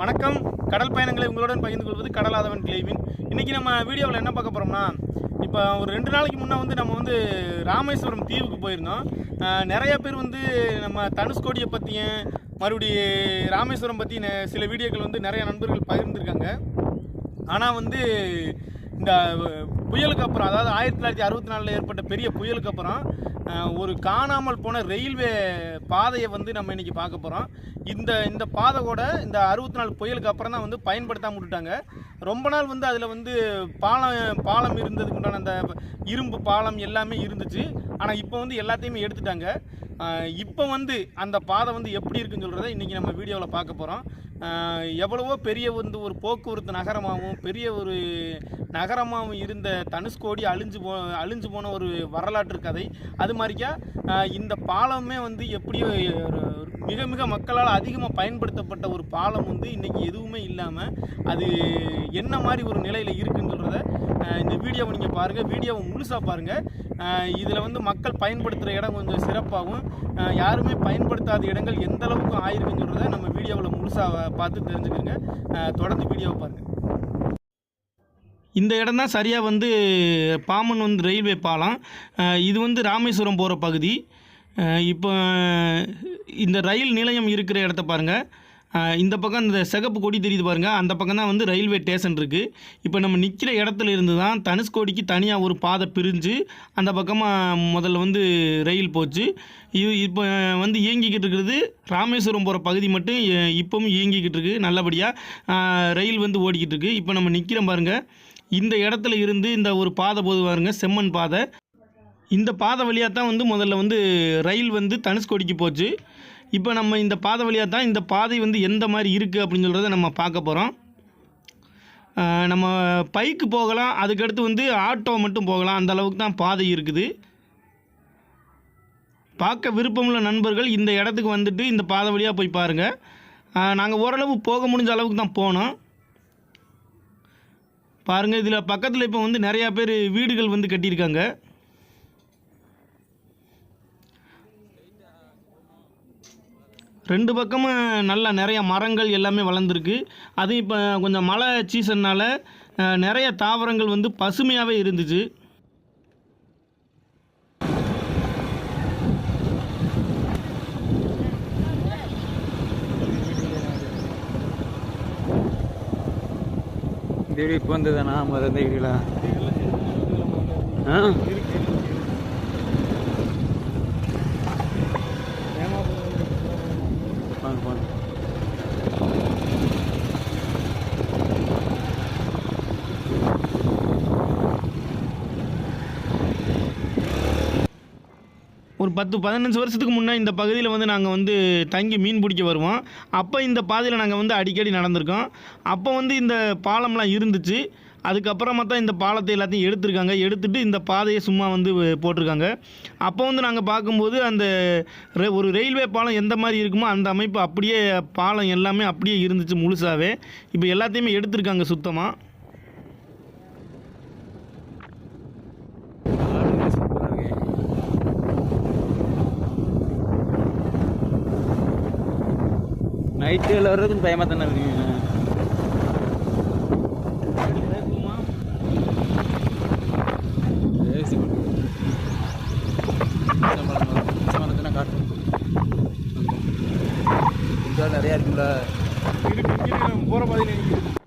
வணக்கம். கடல் பயணங்களை உங்களுடன் பகிர்ந்து கொள்வது கடலாதவன் கிளைவின். இன்றைக்கி நம்ம வீடியோவில் என்ன பார்க்க போகிறோம்னா இப்போ ஒரு ரெண்டு நாளைக்கு முன்னே வந்து நம்ம வந்து ராமேஸ்வரம் தீவுக்கு போயிருந்தோம். நிறையா நிறைய பேர் வந்து நம்ம தனுஷ்கோடியை பற்றியும் மறுபடி ராமேஸ்வரம் பற்றி சில வீடியோக்கள் வந்து நிறைய நண்பர்கள் பகிர்ந்துருக்காங்க. ஆனால் வந்து இந்த புயலுக்கு அப்புறம் அதாவது ஆயிரத்தி தொள்ளாயிரத்தி அறுபத்தி நாலில் ஏற்பட்ட பெரிய புயலுக்கு அப்புறம் ஒரு காணாமல் போன ரயில்வே பாதையை வந்து நம்ம இன்றைக்கி பார்க்க போகிறோம் இந்த இந்த பாதை கூட இந்த அறுபத்தி நாலு புயலுக்கு அப்புறம் தான் வந்து பயன்படுத்தாமல் விட்டுட்டாங்க. ரொம்ப நாள் வந்து அதில் வந்து பாலம் பாலம் இருந்ததுக்கு உண்டான அந்த இரும்பு பாலம் எல்லாமே இருந்துச்சு. ஆனால் இப்போ வந்து எல்லாத்தையுமே எடுத்துட்டாங்க. இப்போ வந்து அந்த பாதை வந்து எப்படி இருக்குன்னு சொல்கிறத இன்றைக்கி நம்ம வீடியோவில் பார்க்க போகிறோம் எவ்வளவோ பெரிய வந்து ஒரு போக்குவரத்து நகரமாகவும் பெரிய ஒரு நகரமாகவும் இருந்த தனுஷ்கோடி அழிஞ்சு போ அழிஞ்சு போன ஒரு வரலாற்று கதை. அது மாதிரிக்கா இந்த பாலமே வந்து எப்படியோ ஒரு மிக மிக மக்களால் அதிகமாக பயன்படுத்தப்பட்ட ஒரு பாலம் வந்து இன்றைக்கி எதுவுமே இல்லாமல் அது என்ன மாதிரி ஒரு நிலையில் இருக்குன்றத இந்த வீடியோவை நீங்கள் பாருங்கள் வீடியோவை முழுசாக பாருங்கள் இதில் வந்து மக்கள் பயன்படுத்துகிற இடம் கொஞ்சம் சிறப்பாகவும் யாருமே பயன்படுத்தாத இடங்கள் எந்த அளவுக்கு ஆயிருக்குன்னு நம்ம வீடியோவில் முழுசாக பார்த்து தெரிஞ்சுக்கோங்க தொடர்ந்து வீடியோவை பாருங்கள் இந்த இடம் தான் சரியாக வந்து பாமன் வந்து ரயில்வே பாலம். இது வந்து ராமேஸ்வரம் போகிற பகுதி. இப்போ இந்த ரயில் நிலையம் இருக்கிற இடத்த பாருங்கள் இந்த பக்கம் இந்த சிகப்பு கொடி தெரியுது பாருங்கள் அந்த பக்கம் தான் வந்து ரயில்வே ஸ்டேஷன் இருக்குது இப்போ நம்ம நிற்கிற இடத்துல இருந்து தான் தனுஷ்கோடிக்கு தனியாக ஒரு பாதை பிரிஞ்சு அந்த பக்கமாக முதல்ல வந்து ரயில் போச்சு. இது இப்போ வந்து இயங்கிக்கிட்டு இருக்கிறது ராமேஸ்வரம் போகிற பகுதி மட்டும் இப்போவும் இயங்கிக்கிட்டு இருக்குது நல்லபடியாக ரயில் வந்து ஓடிக்கிட்டு இருக்குது இப்போ நம்ம நிற்கிறோம் பாருங்கள் இந்த இடத்துல இருந்து இந்த ஒரு பாதை போது பாருங்கள் செம்மண் பாதை. இந்த பாதை வழியாக தான் வந்து முதல்ல வந்து ரயில் வந்து தனுஷ்கோடிக்கு போச்சு. இப்போ நம்ம இந்த பாதை வழியாக தான் இந்த பாதை வந்து எந்த மாதிரி இருக்குது அப்படின்னு சொல்கிறத நம்ம பார்க்க போகிறோம் நம்ம பைக்கு போகலாம் அதுக்கடுத்து வந்து ஆட்டோ மட்டும் போகலாம். அந்த அளவுக்கு தான் பாதை இருக்குது. பார்க்க விருப்பமுள்ள நண்பர்கள் இந்த இடத்துக்கு வந்துட்டு இந்த பாதை வழியாக போய் பாருங்கள் நாங்கள் ஓரளவு போக முடிஞ்ச அளவுக்கு தான் போனோம். பாருங்கள் இதில் பக்கத்தில் இப்போ வந்து நிறையா பேர் வீடுகள் வந்து கட்டியிருக்காங்க. ரெண்டு பக்கமும் நல்லா நிறைய மரங்கள் எல்லாமே வளர்ந்துருக்கு. அதுவும் இப்போ கொஞ்சம் மழை சீசன்னால் நிறைய தாவரங்கள் வந்து பசுமையாகவே இருந்துச்சு. இந்த இப்போ வந்ததுதானா முதல்ல ஆ? ஒரு பத்து பதினஞ்சு வருஷத்துக்கு முன்னே இந்த பகுதியில் வந்து நாங்கள் வந்து தங்கி மீன் பிடிக்க வருவோம். அப்போ இந்த பாதையில் நாங்கள் வந்து அடிக்கடி நடந்திருக்கோம். அப்போ வந்து இந்த பாலம்லாம் இருந்துச்சு. அதுக்கப்புறமா தான் இந்த பாலத்தை எல்லாத்தையும் எடுத்திருக்காங்க. எடுத்துட்டு இந்த பாதையை சும்மா வந்து போட்டிருக்காங்க. அப்போ வந்து நாங்கள் பார்க்கும்போது அந்த ரெ- ஒரு ரயில்வே பாலம் எந்த மாதிரி இருக்குமோ அந்த அமைப்பு அப்படியே பாலம் எல்லாமே அப்படியே இருந்துச்சு முழுசாகவே இப்போ எல்லாத்தையுமே எடுத்திருக்காங்க சுத்தமாக நைட்டு வர்றது வர்றதுக்கு பயமாக தானே இருக்கீங்க ஏசி போட்டு. சம்பளம் வரும். சம்பளம் தானே நிறையா இருக்குல்ல போகிற பாதையில்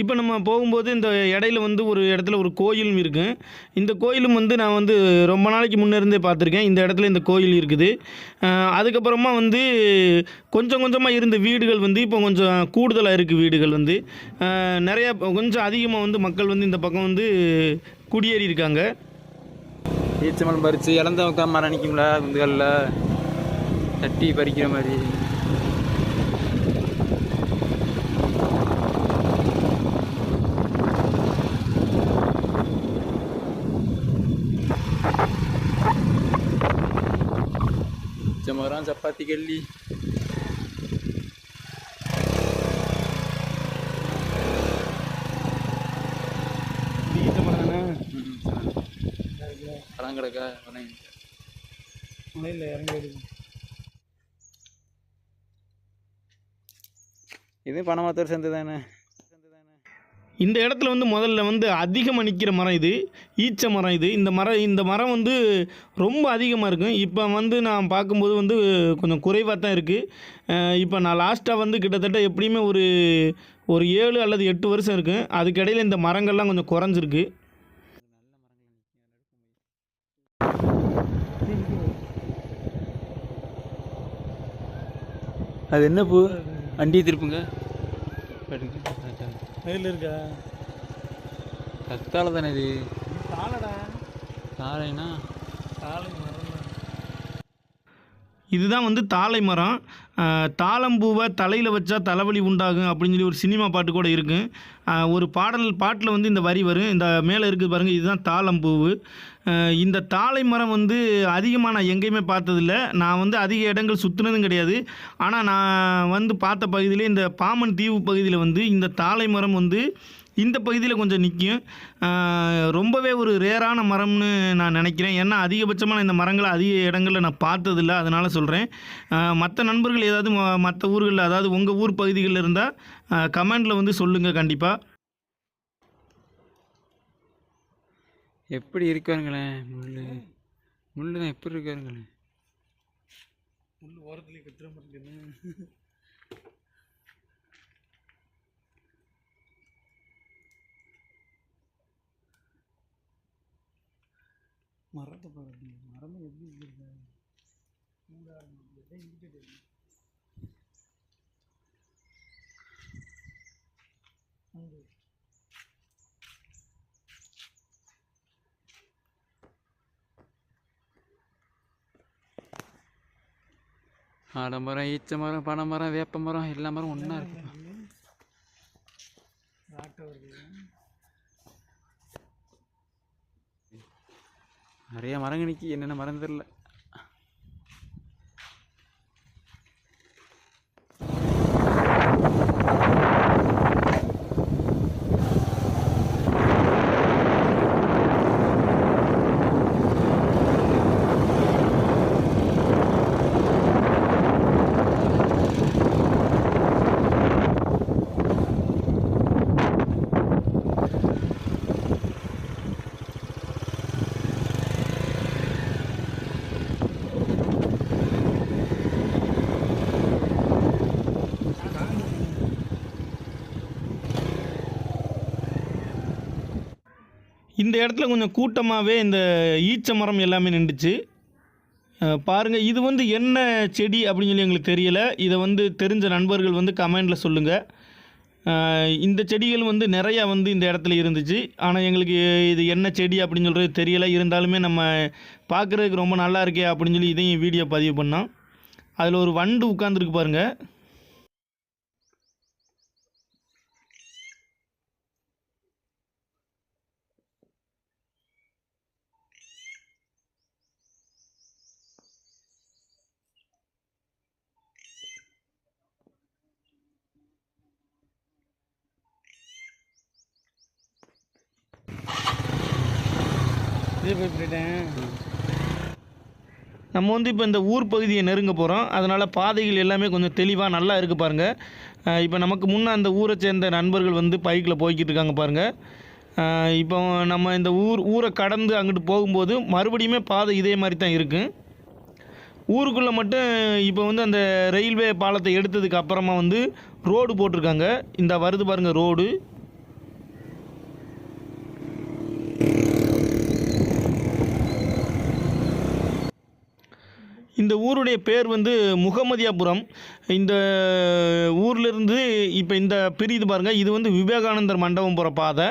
இப்போ நம்ம போகும்போது இந்த இடையில வந்து ஒரு இடத்துல ஒரு கோயிலும் இருக்குது இந்த கோயிலும் வந்து நான் வந்து ரொம்ப நாளைக்கு முன்னே இருந்தே பார்த்துருக்கேன். இந்த இடத்துல இந்த கோயில் இருக்குது. அதுக்கப்புறமா வந்து கொஞ்சம் கொஞ்சமாக இருந்த வீடுகள் வந்து இப்போ கொஞ்சம் கூடுதலாக இருக்குது வீடுகள் வந்து. நிறையா கொஞ்சம் அதிகமாக வந்து மக்கள் வந்து இந்த பக்கம் வந்து குடியேறி இருக்காங்க. ஈச்சம்பழம் பறித்து இழந்தவங்க மரம் நிற்கும்ல குந்துகளில் தட்டி பறிக்கிற மாதிரி. தான் சப்பாத்தி கல்லி படம் கிடக்கா மழையில் இறங்கி இது பணமாத்தூர் சேர்ந்து தானே இந்த இடத்துல வந்து முதல்ல வந்து அதிகமாக நிற்கிற மரம் இது ஈச்ச மரம் இது. இந்த மரம் இந்த மரம் வந்து ரொம்ப அதிகமாக இருக்கும் இப்போ வந்து நான் பார்க்கும்போது வந்து கொஞ்சம் குறைவாக தான் இருக்குது இப்போ நான் லாஸ்ட்டாக வந்து கிட்டத்தட்ட எப்படியுமே ஒரு ஒரு ஏழு அல்லது எட்டு வருஷம் இருக்கும் அதுக்கிடையில் இந்த மரங்கள்லாம் கொஞ்சம் குறைஞ்சிருக்கு. அது என்ன பூ? வண்டி திருப்புங்க. அதில் இருக்கா? கத்தால தானே இது? தாளடா தாழைனா? மரம் இதுதான் வந்து தாழை மரம். தாளம்பூவை தலையில் வச்சா தலைவலி உண்டாகும் அப்படின்னு சொல்லி ஒரு சினிமா பாட்டு கூட இருக்கும் ஒரு பாடல் பாட்டில் வந்து இந்த வரி வரும். இந்த மேலே இருக்குது பாருங்கள் இதுதான் தாளம்பூவு இந்த தாளை மரம் வந்து அதிகமாக நான் எங்கேயுமே பார்த்ததில்ல. நான் வந்து அதிக இடங்கள் சுற்றுனதும் கிடையாது. ஆனால் நான் வந்து பார்த்த பகுதியில் இந்த பாமன் தீவு பகுதியில் வந்து இந்த தாளை மரம் வந்து இந்த பகுதியில் கொஞ்சம் நிற்கும் ரொம்பவே ஒரு ரேரான மரம்னு நான் நினைக்கிறேன். ஏன்னா அதிகபட்சமான இந்த மரங்களை அதிக இடங்களில் நான் பார்த்ததில்ல. அதனால் சொல்கிறேன் மற்ற நண்பர்கள் ஏதாவது மற்ற ஊர்களில் அதாவது உங்கள் ஊர் பகுதிகளில் இருந்தால் கமெண்டில் வந்து சொல்லுங்கள் கண்டிப்பாக எப்படி இருக்காருங்களேன் முள்ளு முள்ளு தான் எப்படி இருக்காருங்களேன் ஓரத்துலேயே கட்டுற மரத்தை பாருங்க மரம் எப்படி இருக்கு ஆடமரம் ஈச்ச மரம் பனை மரம் வேப்ப மரம் எல்லா மரம் ஒன்றா இருக்கு நிறைய மரங்க நிற்கி என்னென்ன மரம் தெரில இந்த இடத்துல கொஞ்சம் கூட்டமாகவே இந்த ஈச்ச மரம் எல்லாமே நின்றுச்சு. பாருங்கள் இது வந்து என்ன செடி அப்படின்னு சொல்லி எங்களுக்கு தெரியலை. இதை வந்து தெரிஞ்ச நண்பர்கள் வந்து கமெண்டில் சொல்லுங்கள் இந்த செடிகள் வந்து நிறையா வந்து இந்த இடத்துல இருந்துச்சு. ஆனால் எங்களுக்கு இது என்ன செடி அப்படின்னு சொல்கிறது தெரியலை. இருந்தாலுமே நம்ம பார்க்குறதுக்கு ரொம்ப நல்லா இருக்கே அப்படின்னு சொல்லி இதையும் வீடியோ பதிவு பண்ணோம். அதில் ஒரு வண்டு உட்காந்துருக்கு பாருங்கள் நம்ம வந்து இப்போ இந்த ஊர் பகுதியை நெருங்க போகிறோம் அதனால் பாதைகள் எல்லாமே கொஞ்சம் தெளிவாக நல்லா இருக்குது பாருங்கள் இப்போ நமக்கு முன்னே அந்த ஊரை சேர்ந்த நண்பர்கள் வந்து பைக்கில் போய்கிட்டு இருக்காங்க பாருங்கள் இப்போ நம்ம இந்த ஊர் ஊரை கடந்து அங்கிட்டு போகும்போது மறுபடியுமே பாதை இதே மாதிரி தான் இருக்கும் ஊருக்குள்ளே மட்டும் இப்போ வந்து அந்த ரயில்வே பாலத்தை எடுத்ததுக்கு அப்புறமா வந்து ரோடு போட்டிருக்காங்க. இந்த வருது பாருங்கள் ரோடு. இந்த ஊருடைய பேர் வந்து முகமதியாபுரம். இந்த ஊர்லேருந்து இப்போ இந்த பிரியுது பாருங்கள் இது வந்து விவேகானந்தர் மண்டபம் போகிற பாதை.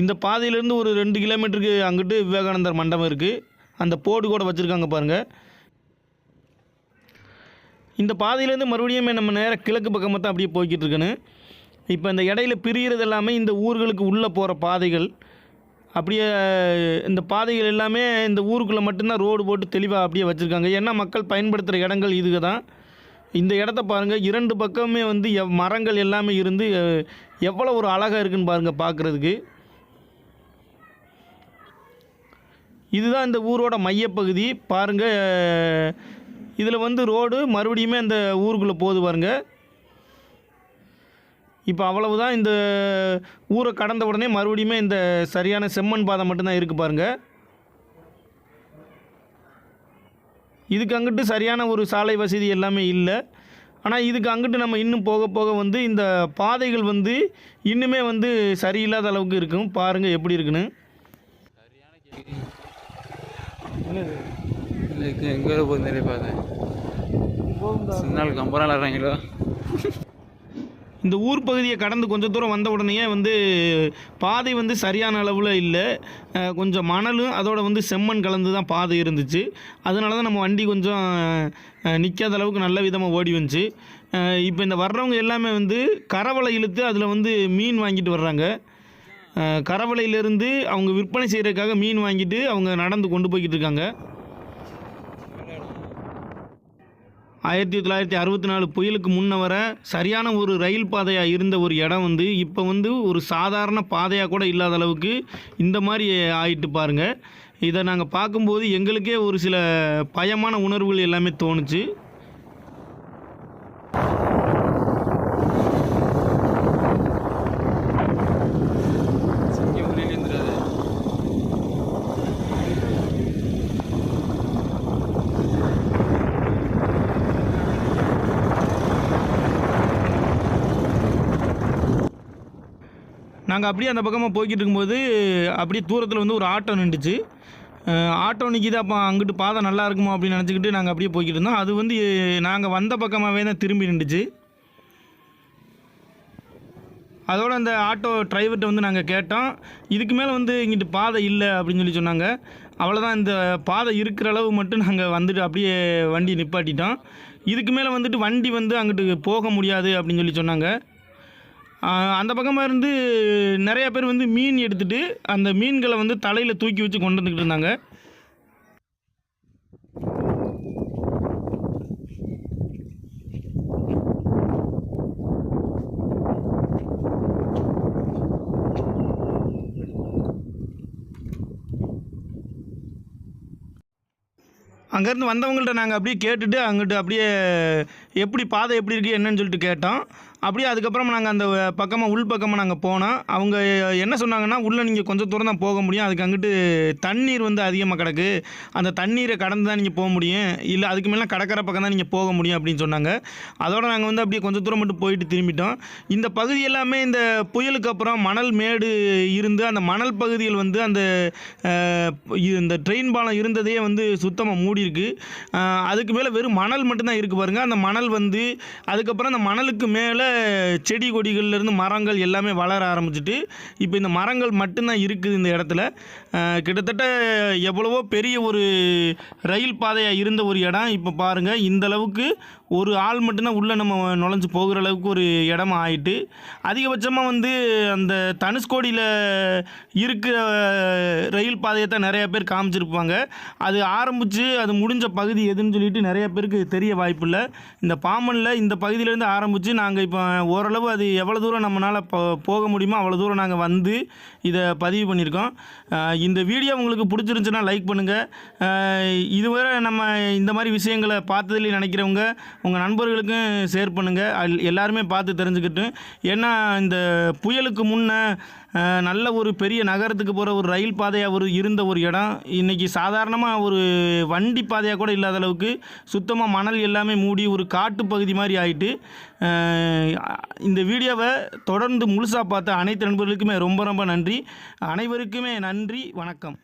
இந்த பாதையிலேருந்து ஒரு ரெண்டு கிலோமீட்டருக்கு அங்கிட்டு விவேகானந்தர் மண்டபம் இருக்குது அந்த போர்டு கூட வச்சுருக்காங்க பாருங்கள் இந்த பாதையிலேருந்து மறுபடியும் நம்ம நேராக கிழக்கு பக்கமாக தான் அப்படியே போய்கிட்டு இருக்கணும் இப்போ இந்த இடையில பிரிகிறது எல்லாமே இந்த ஊர்களுக்கு உள்ளே போகிற பாதைகள். அப்படியே இந்த பாதைகள் எல்லாமே இந்த ஊருக்குள்ளே மட்டும்தான் ரோடு போட்டு தெளிவாக அப்படியே வச்சுருக்காங்க. ஏன்னா மக்கள் பயன்படுத்துகிற இடங்கள் இதுக்கு தான் இந்த இடத்த பாருங்கள் இரண்டு பக்கமே வந்து எவ் மரங்கள் எல்லாமே இருந்து எவ்வளோ ஒரு அழகாக இருக்குன்னு பாருங்கள் பார்க்குறதுக்கு இதுதான் இந்த ஊரோட மையப்பகுதி. பாருங்கள் இதில் வந்து ரோடு மறுபடியுமே அந்த ஊருக்குள்ளே போகுது பாருங்கள் இப்போ அவ்வளவுதான். இந்த ஊரை கடந்த உடனே மறுபடியுமே இந்த சரியான செம்மண் பாதை மட்டும்தான் இருக்குது பாருங்கள் இதுக்கு அங்கிட்டு சரியான ஒரு சாலை வசதி எல்லாமே இல்லை. ஆனால் இதுக்கு அங்கிட்டு நம்ம இன்னும் போக போக வந்து இந்த பாதைகள் வந்து இன்னுமே வந்து சரியில்லாத அளவுக்கு இருக்கும். பாருங்கள் எப்படி இருக்குன்னு. எங்கே போகுது? நிறைய பார்த்தேன் சின்னாளுக்கு ஐம்பது நாள் இறங்கிலோ இந்த ஊர் பகுதியை கடந்து கொஞ்சம் தூரம் வந்த உடனேயே வந்து பாதை வந்து சரியான அளவில் இல்லை. கொஞ்சம் மணலும் அதோட வந்து செம்மண் கலந்து தான் பாதை இருந்துச்சு. அதனால தான் நம்ம வண்டி கொஞ்சம் நிற்காத அளவுக்கு நல்ல விதமாக ஓடி வந்துச்சு. இப்போ இந்த வர்றவங்க எல்லாமே வந்து கரவலை இழுத்து அதில் வந்து மீன் வாங்கிட்டு வர்றாங்க. கரவலையிலேருந்து அவங்க விற்பனை செய்கிறதுக்காக மீன் வாங்கிட்டு அவங்க நடந்து கொண்டு போய்கிட்டு இருக்காங்க. ஆயிரத்தி தொள்ளாயிரத்தி அறுபத்தி நாலு புயலுக்கு முன்ன வர சரியான ஒரு ரயில் பாதையாக இருந்த ஒரு இடம் வந்து இப்போ வந்து ஒரு சாதாரண பாதையாக கூட இல்லாத அளவுக்கு இந்த மாதிரி ஆயிட்டு பாருங்கள் இதை நாங்கள் பார்க்கும்போது எங்களுக்கே ஒரு சில பயமான உணர்வுகள் எல்லாமே தோணுச்சு. நாங்கள் அப்படியே அந்த பக்கமாக போய்கிட்டு இருக்கும்போது அப்படியே தூரத்தில் வந்து ஒரு ஆட்டோ நின்றுச்சு. ஆட்டோ நிற்கிது அப்போ அங்கிட்டு பாதை நல்லா இருக்குமோ அப்படின்னு நினச்சிக்கிட்டு நாங்கள் அப்படியே போய்கிட்டு இருந்தோம் அது வந்து நாங்கள் வந்த பக்கமாகவே தான் திரும்பி நின்றுச்சு. அதோட அந்த ஆட்டோ டிரைவர்கிட்ட வந்து நாங்கள் கேட்டோம். இதுக்கு மேலே வந்து இங்கிட்டு பாதை இல்லை அப்படின்னு சொல்லி சொன்னாங்க. அவ்வளோதான் இந்த பாதை இருக்கிற அளவு மட்டும் நாங்கள் வந்துட்டு அப்படியே வண்டி நிப்பாட்டிட்டோம். இதுக்கு மேலே வந்துட்டு வண்டி வந்து அங்கிட்டு போக முடியாது அப்படின்னு சொல்லி சொன்னாங்க. அந்த பக்கமாக இருந்து நிறைய பேர் வந்து மீன் எடுத்துட்டு அந்த மீன்களை வந்து தலையில் தூக்கி வச்சு கொண்டு வந்துக்கிட்டு இருந்தாங்க. அங்கேருந்து வந்தவங்கள்ட்ட நாங்கள் அப்படியே கேட்டுட்டு அங்கிட்டு அப்படியே எப்படி பாதை எப்படி இருக்குது என்னன்னு சொல்லிட்டு கேட்டோம் அப்படியே அதுக்கப்புறம் நாங்கள் அந்த பக்கமாக உள் பக்கமாக நாங்கள் போனோம். அவங்க என்ன சொன்னாங்கன்னா உள்ளே நீங்கள் கொஞ்சம் தூரம் தான் போக முடியும். அதுக்கு அங்கிட்டு தண்ணீர் வந்து அதிகமாக கிடக்கு. அந்த தண்ணீரை கடந்து தான் நீங்கள் போக முடியும். இல்லை அதுக்கு மேலே கடற்கரை பக்கம் தான் நீங்கள் போக முடியும் அப்படின்னு சொன்னாங்க. அதோட நாங்கள் வந்து அப்படியே கொஞ்சம் தூரம் மட்டும் போயிட்டு திரும்பிட்டோம். இந்த பகுதி எல்லாமே இந்த புயலுக்கு அப்புறம் மணல் மேடு இருந்து அந்த மணல் பகுதியில் வந்து அந்த இந்த ட்ரெயின் பாலம் இருந்ததே வந்து சுத்தமாக மூடி இருக்குது அதுக்கு மேலே வெறும் மணல் மட்டும்தான் இருக்குது பாருங்கள் அந்த மணல் வந்து அதுக்கப்புறம் அந்த மணலுக்கு மேலே செடி கொடிகள்லேருந்து மரங்கள் எல்லாமே வளர ஆரம்பிச்சிட்டு இப்போ இந்த மரங்கள் மட்டும்தான் இருக்குது இந்த இடத்துல. கிட்டத்தட்ட எவ்வளவோ பெரிய ஒரு ரயில் பாதையாக இருந்த ஒரு இடம். இப்போ பாருங்கள் இந்த அளவுக்கு ஒரு ஆள் மட்டும்தான் உள்ளே நம்ம நுழைஞ்சு போகிற அளவுக்கு ஒரு இடமா ஆயிட்டு அதிகபட்சமாக வந்து அந்த தனுஷ்கோடியில் இருக்கிற ரயில் பாதையை தான் நிறையா பேர் காமிச்சிருப்பாங்க. அது ஆரம்பித்து அது முடிஞ்ச பகுதி எதுன்னு சொல்லிட்டு நிறைய பேருக்கு தெரிய வாய்ப்பு இல்லை இந்த பாம்பனில் இந்த பகுதியிலேருந்து ஆரம்பித்து நாங்கள் இப்போ ஓரளவு அது எவ்வளோ தூரம் நம்மளால் போ போக முடியுமோ அவ்வளோ தூரம் நாங்கள் வந்து இதை பதிவு பண்ணியிருக்கோம். இந்த வீடியோ உங்களுக்கு பிடிச்சிருந்துச்சுன்னா லைக் பண்ணுங்கள் இதுவரை நம்ம இந்த மாதிரி விஷயங்களை பார்த்ததுலேயே நினைக்கிறவங்க உங்கள் நண்பர்களுக்கும் ஷேர் பண்ணுங்கள் எல்லாருமே பார்த்து தெரிஞ்சுக்கிட்டு ஏன்னா இந்த புயலுக்கு முன்னே நல்ல ஒரு பெரிய நகரத்துக்கு போகிற ஒரு ரயில் பாதையாக ஒரு இருந்த ஒரு இடம். இன்றைக்கி சாதாரணமாக ஒரு வண்டி பாதையாக கூட இல்லாத அளவுக்கு சுத்தமாக மணல் எல்லாமே மூடி ஒரு காட்டு பகுதி மாதிரி ஆகிட்டு இந்த வீடியோவை தொடர்ந்து முழுசாக பார்த்த அனைத்து நண்பர்களுக்குமே ரொம்ப ரொம்ப நன்றி. அனைவருக்குமே நன்றி. வணக்கம்.